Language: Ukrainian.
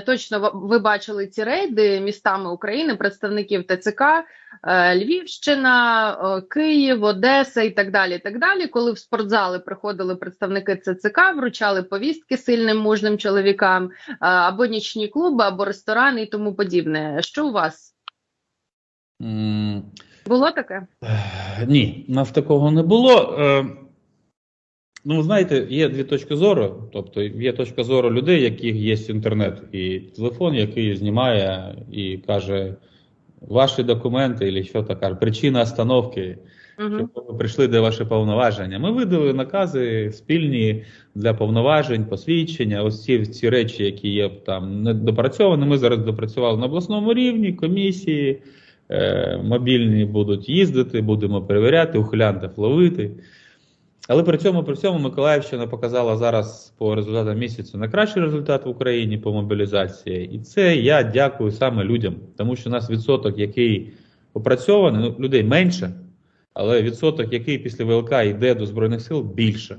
Точно ви бачили ці рейди містами України, представників ТЦК, е, Львівщина, е, Київ, Одеса і так далі. і Так далі, коли в спортзали приходили представники ЦЦК, вручали повістки сильним мужним чоловікам, е, або нічні клуби, або ресторани і тому подібне. Що у вас М, було таке? Ні, нас такого не було. Ну, ви знаєте, є дві точки зору. Тобто є точка зору людей, яких є інтернет, і телефон, який знімає і каже ваші документи, або що то каже, причина остановки, Угу. щоб ви прийшли, де ваші повноваження. Ми видали накази спільні для повноважень, посвідчення. Ось ці, ці речі, які є там недопрацьовані. Ми зараз допрацювали на обласному рівні, комісії. Е, мобільні будуть їздити, будемо перевіряти, ухилянтів ловити. Але при цьому при цьому Миколаївщина показала зараз по результатам місяця найкращий результат в Україні по мобілізації. І це я дякую саме людям, тому що у нас відсоток, який опрацьований, ну, людей менше, але відсоток, який після ВЛК йде до Збройних сил, більше.